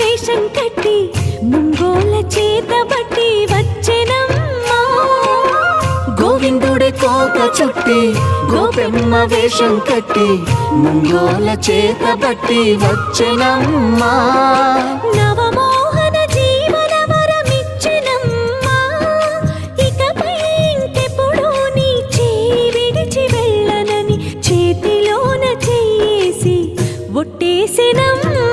వేషం కట్టి ముంగోల చేత బట్టి వచ్చెనమ్మా. గోవిందుడి కోక చుట్టి గోపెమ్మ వేషం కట్టి ముంగోల చేత బట్టి వచ్చెనమ్మా. నవమోహన జీవన వరమిచ్చెనమ్మా. ఇకపై ఇంకెప్పుడు నీ చేయి విడిచి వెళ్ళనని చేతిలోన చేసి ఒట్టేసినమ్మా.